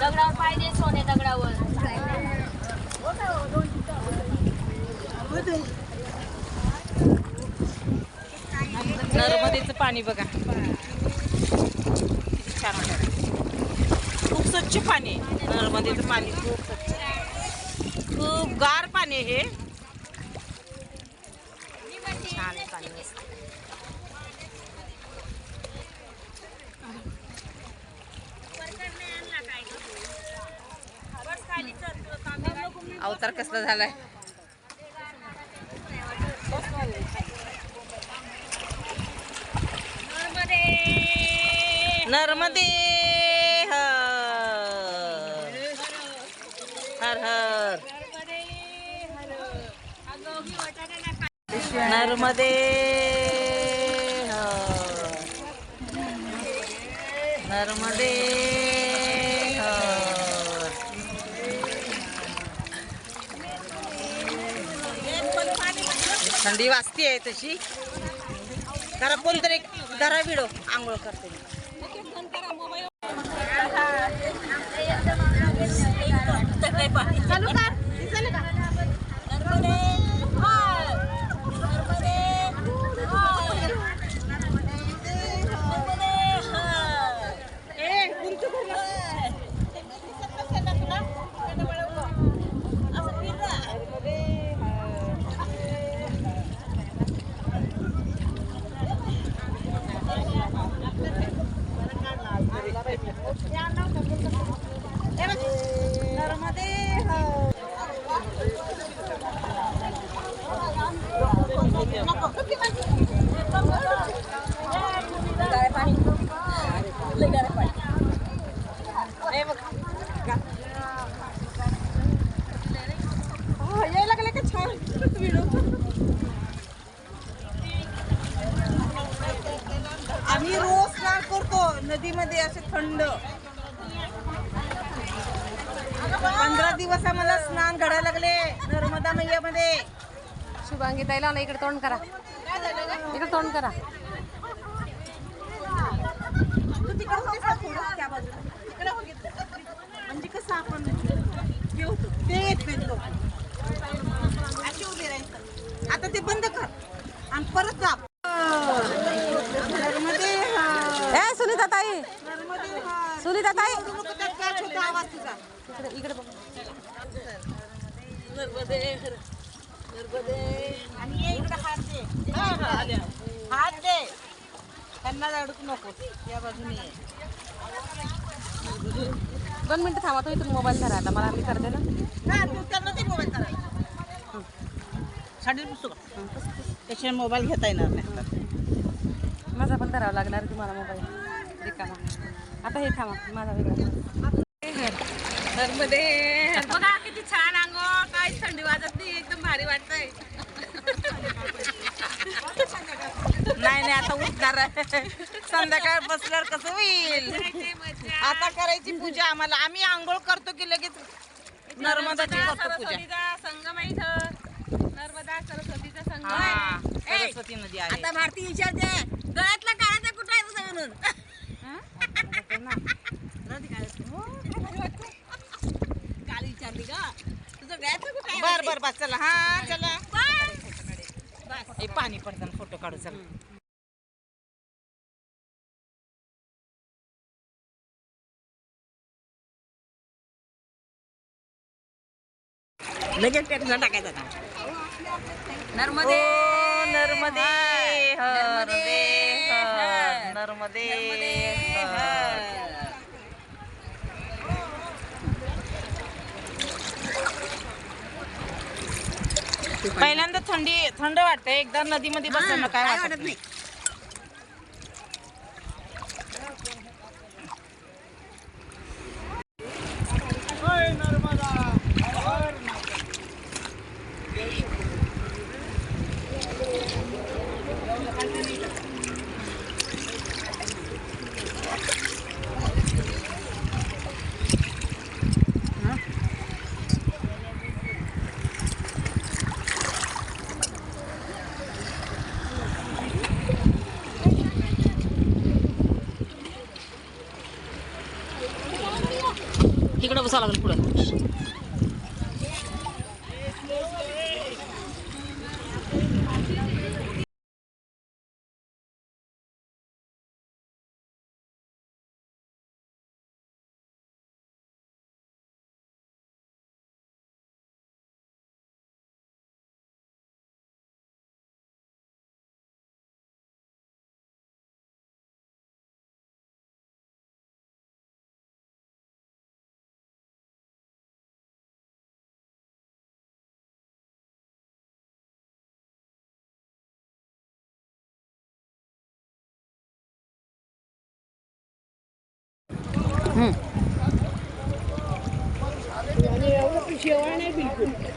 दगडावर पाहिजे सोने दगडावर. नर्मदेचं पाणी बघा. किती छान खूप स्वच्छ पाणी आहे. नर्मदेचं पाणी खूप स्वच्छ खूप गार पाणी आहे हे. छान पाणी. अवतार कसला झालाय? नर्मदे! हर हर! हर नर्मदे! हर नर्मदे हर थंडी वाजते आहे तशी. जरा कोणतरी धरा विडो आंघोळ करते मी. चालू कर दिसेल का? ए, कुंचू भरलं. दिसत नसेल ना तुला? त्यानं वळवलं. असं फिर ना. नर्मदे यायला लागले का छान व्हिडिओ आम्ही रोज स्नान करतो. नदीमध्ये असे थंड. पंधरा दिवस आम्हाला स्नान घडायला लागले. नर्मदा मैयामध्ये. शुभांगी ताईला ना इकडे तोंड करा. इकडे तोंड करा. तू तिकडे हो. म्हणजे कसं आपण होतं, ते येत नाही इकडे इकडे बघ नर्मदे हर, नर्मदे आणि ये इकडे हात दे हात दे त्यांना अडकू नको या बाजूने दोन मिनिटं थांबा तो इथून मोबाईल धरा आता मला आम्ही करते ना हा त्यांना मोबाईल करायला साडी पुसू का मोबाईल घेता येणार नाही माझा पण धरावा लागणार तुम्हाला मोबाईल रिकामा आता हे थांबा माझा वेगळा नर्मदे बघा किती छान अंग. काय थंडी वाजत नाही एकदम भारी वाटतंय. नाही नाही आता उठणार. संध्याकाळ बसल्यावर कसं होईल? आता करायची पूजा आम्हाला. आम्ही आंघोळ करतो की लगेच नर्मदाची पूजा. संगम आहे इथं. नर्मदा सरस्वतीचा संगम सरस्वती नदी आहे. आता भारती विचारते गळ्यातला काळाचा कुठं आहे तुझा म्हणून काल विचारली का तुझं गळ्यातलं कुठं आहे बर बर बस चला. हा चला. हे पाणी पडताना फोटो काढू चला. लगेच पेटला टाकायचा का नर्मदे. नर्मदे हर दे हर नर्मदे हर. पहिल्यांदा थंडी थंड वाटते एकदा नदीमध्ये बसताना काय वाटत नाही. तिकडे बसावं लागेल पुढं 嗯。我不去我还得回去